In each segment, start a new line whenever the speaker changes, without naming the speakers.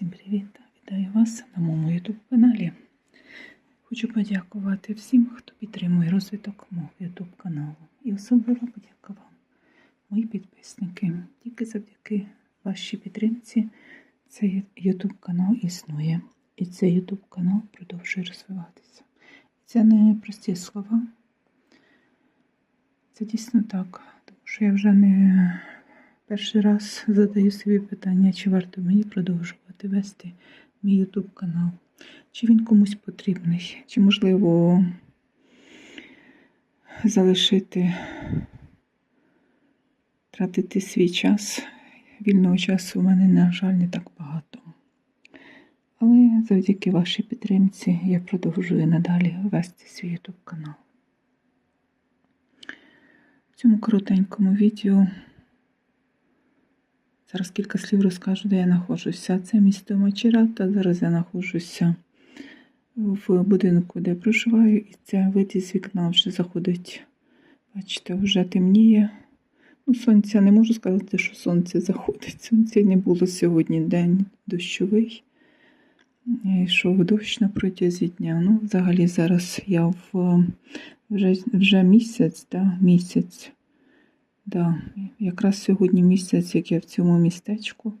Всім привіт! Вітаю вас на моєму YouTube каналі. Хочу подякувати всім, хто підтримує розвиток мого YouTube каналу. І особливо подяка вам, мої підписники. Тільки завдяки вашій підтримці цей YouTube канал існує. І цей YouTube канал продовжує розвиватися. Це не прості слова. Це дійсно так, тому що я вже не перший раз задаю собі питання, чи варто мені продовжувати вести мій YouTube канал, чи він комусь потрібний, чи можливо залишити, тратити свій час. Вільного часу у мене, на жаль, не так багато. Але завдяки вашій підтримці я продовжую надалі вести свій YouTube канал. В цьому коротенькому відео зараз кілька слів розкажу, де я знаходжуся. Це місто Мачерата. Зараз я знаходжуся в будинку, де проживаю, і це вид із вікна вже заходить. Бачите, вже темніє. Ну, Сонця не можу сказати, що сонце заходить. Сонця не було сьогодні день дощовий. Йшов дощ на протязі дня. Ну, взагалі зараз я в вже вже місяць, да, місяць. Да, Якраз сьогодні місяць, як я в цьому містечку,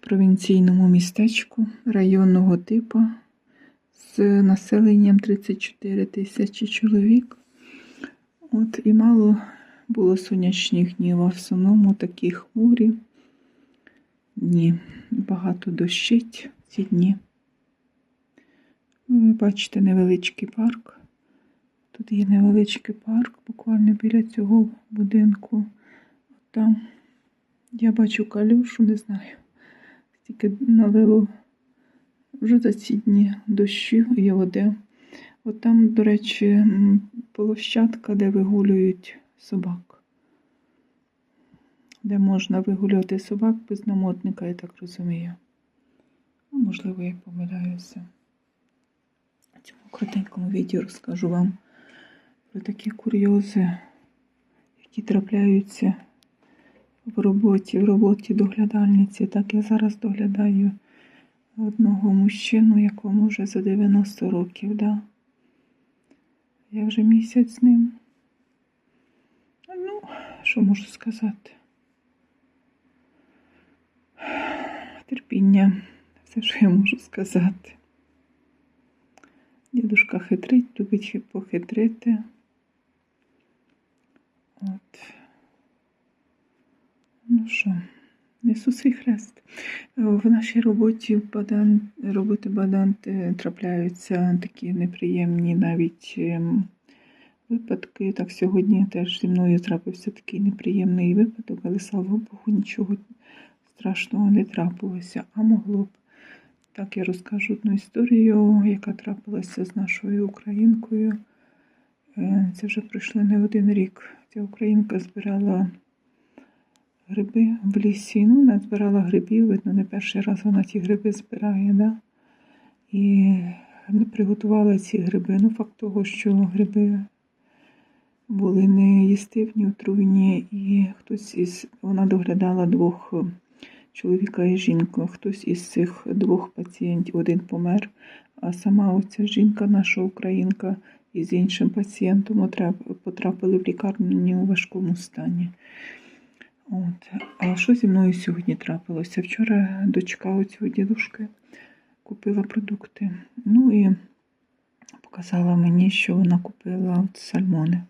провінційному містечку районного типу з населенням 34 тисячі чоловік. От І мало було сонячних днів, а в основному такі хмурі. Дні. Багато дощить ці дні. Ви бачите невеличкий парк. Тут є невеличкий парк, буквально біля цього будинку. Там я бачу калюшу, не знаю. Тільки налило вже за ці дні дощу і води. От там, до речі, площадка, де вигулюють собак. Де можна вигулювати собак без намотника, я так розумію. Можливо, я помиляюся. В цьому коротенькому відео розкажу вам про такі курйози, які трапляються в роботі, в роботі доглядальниці. Так я зараз доглядаю одного мужчину, якому вже за 90 років. Да? Я вже місяць з ним. Ну, що можу сказати? Терпіння, все, що я можу сказати. Дідушка хитрить, любить похитрити. От. Ну що, Ісус і Хрест. В нашій роботі бадан, роботи баданти трапляються такі неприємні навіть ем, випадки. Так, сьогодні теж зі мною трапився такий неприємний випадок, але слава Богу, нічого страшного не трапилося, а могло б. Так, я розкажу одну історію, яка трапилася з нашою українкою. Е, це вже пройшло не один рік. Ця українка збирала гриби в лісі. Ну, вона збирала грибів, видно, не перший раз вона ці гриби збирає. Да? І приготувала ці гриби. Ну, факт того, що гриби були не їстивні, отруйні, і хтось із вона доглядала двох чоловіка і жінку. Хтось із цих двох пацієнтів один помер, а сама оця жінка, наша українка, із іншим пацієнтом потрапили в лікарню у важкому стані. От. А що зі мною сьогодні трапилося? Вчора дочка оцього дідушки купила продукти. Ну і показала мені, що вона купила от сальмони.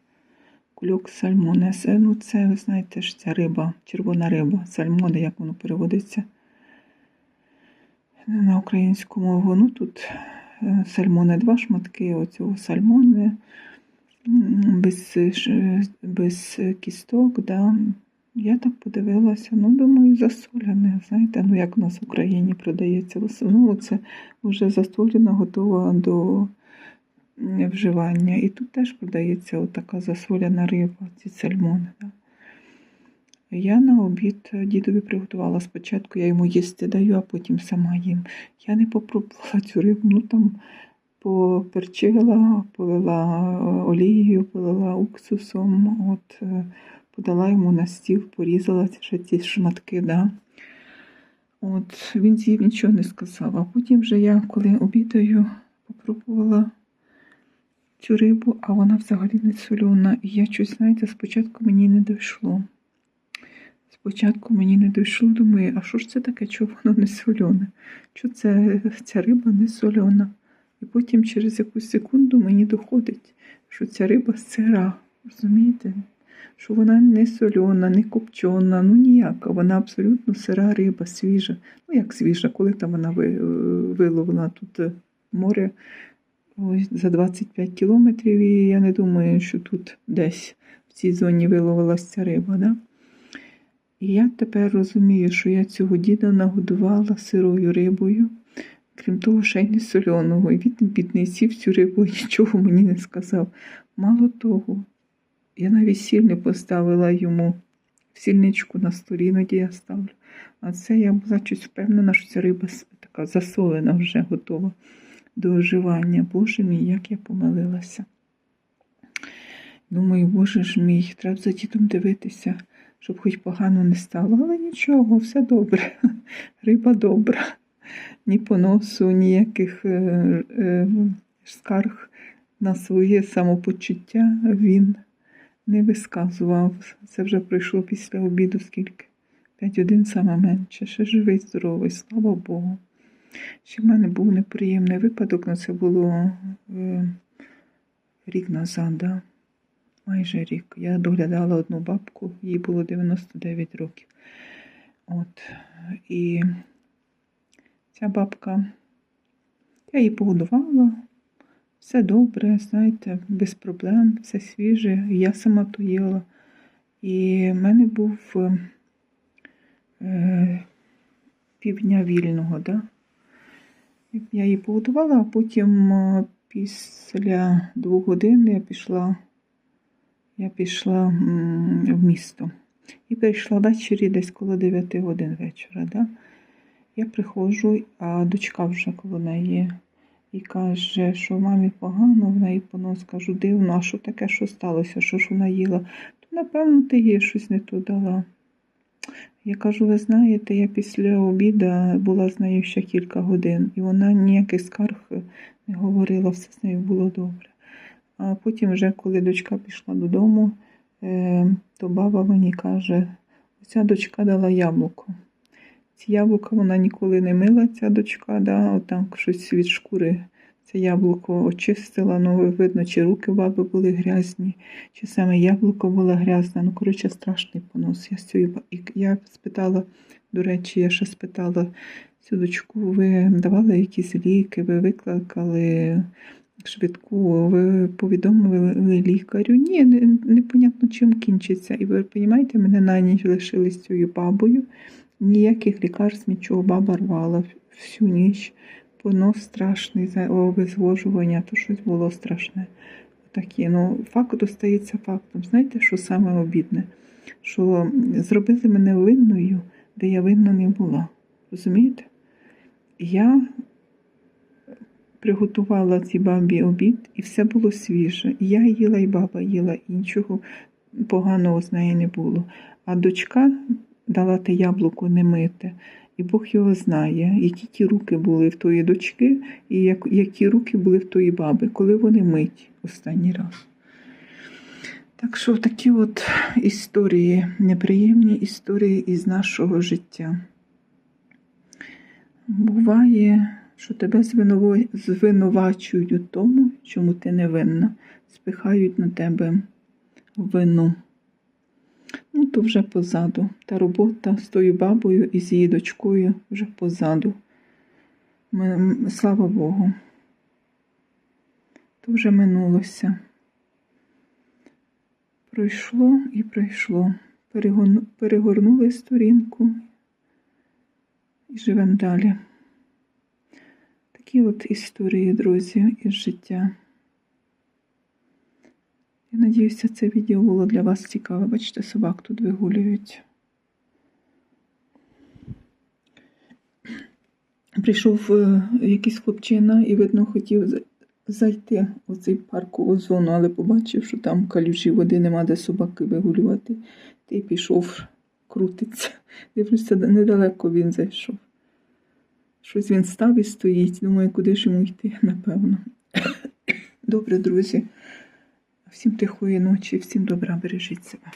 Кульок сальмони. Ну, це, ви знаєте, ж ця риба, червона риба, сальмони, як воно переводиться на українську мову. Ну тут сальмони два шматки, оцього сальмони без без кісток. Да. Я так подивилася, ну, думаю, засолене. Знаєте, ну як у нас в Україні продається. Ну, це вже засолена, готова до вживання. І тут теж продається отака засоляна риба, ці сальмони. Да. Я на обід дідові приготувала спочатку, я йому їсти даю, а потім сама їм. Я не попробувала цю рибу, ну там поперчила, полила олією, полила уксусом, от, е, подала йому на стіл, порізала ще ці шматки. Да. От, він з'їв нічого не сказав. А потім вже я, коли обідаю, попробувала цю рибу, а вона взагалі не солена. І я щось, знаєте, спочатку мені не дійшло. Спочатку мені не дійшло, думаю, а що ж це таке, чого воно не солене? Що це ця риба не солена? І потім через якусь секунду мені доходить, що ця риба сира. Розумієте? Що вона не солена, не копчена, ну ніяка. Вона абсолютно сира риба, свіжа. Ну як свіжа, коли там вона ви- виловлена тут е, море ось за 25 кілометрів, і я не думаю, що тут десь в цій зоні виловилася ця риба. Да? І я тепер розумію, що я цього діда нагодувала сирою рибою, крім того, ще й не соленого. І він бідний сів цю рибу і нічого мені не сказав. Мало того, я навіть сіль не поставила йому в сільничку на столі, іноді я ставлю. А це я була щось впевнена, що ця риба така засолена вже готова до вживання. Боже мій, як я помилилася. Думаю, боже ж мій, треба за дідом дивитися, щоб хоч погано не стало. Але нічого, все добре. Риба добра. Ні поносу, ніяких е, е, скарг на своє самопочуття він не висказував. Це вже пройшло після обіду скільки? П'ять годин саме менше. Ще живий, здоровий, слава Богу. Ще в мене був неприємний випадок, але це було е, рік назад, да? Майже рік. Я доглядала одну бабку, їй було 99 років. От. І ця бабка, я її погодувала, все добре, знаєте, без проблем, все свіже. Я сама то їла. І в мене був е, півдня вільного, да? Я її погодувала, а потім е, після двох годин я пішла, я пішла в місто. І прийшла ввечері десь коло 9 годин вечора. Да? Я приходжу, а дочка вже коло неї і каже, що мамі погано, в неї понос. Кажу, дивно, а що таке, що сталося? Що ж вона їла? То, напевно, ти їй щось не то дала. Я кажу, ви знаєте, я після обіду була з нею ще кілька годин, і вона ніяких скарг не говорила, все з нею було добре. А потім, вже коли дочка пішла додому, е, то баба мені каже, оця дочка дала яблуко. Ці яблука вона ніколи не мила, ця дочка, да, отак щось від шкури. Це яблуко очистила, ну видно, чи руки баби були грязні, чи саме яблуко було грязне. Ну, коротше, страшний понос. Я, і я спитала, до речі, я ще спитала цю дочку, ви давали якісь ліки, ви викликали швидку, ви повідомили лікарю. Ні, не- непонятно, чим кінчиться. І ви розумієте, мене на ніч лишили з цією бабою. Ніяких лікарств, нічого баба рвала всю ніч. Понос страшний, обезвожування, то щось було страшне. Такі, ну, факт остається фактом. Знаєте, що саме обідне? Що зробили мене винною, де я винна не була. Розумієте? Я приготувала цій бабі обід, і все було свіже. І я їла, і баба їла, і нічого поганого з неї не було. А дочка дала те яблуко не мите. І Бог його знає, які ті руки були в тої дочки, і як, які руки були в тої баби, коли вони мить останній раз. Так що такі от історії, неприємні історії із нашого життя. Буває, що тебе звинувачують у тому, чому ти не винна, спихають на тебе вину. Ну, то вже позаду. Та робота з тою бабою і з її дочкою вже позаду. Слава Богу. То вже минулося. Пройшло і пройшло. Перегорнули сторінку і живемо далі. Такі от історії, друзі, із життя. Я надіюся, це відео було для вас цікаве. Бачите, собак тут вигулюють. Прийшов е, якийсь хлопчина і, видно, хотів зайти у цей паркову зону, але побачив, що там калюжі води нема де собаки вигулювати. Ти пішов, крутиться. Дивлюся, недалеко він зайшов. Щось він став і стоїть. Думаю, куди ж йому йти, напевно. Добре, друзі. Всім тихої ночі, всім добра, бережіть себе.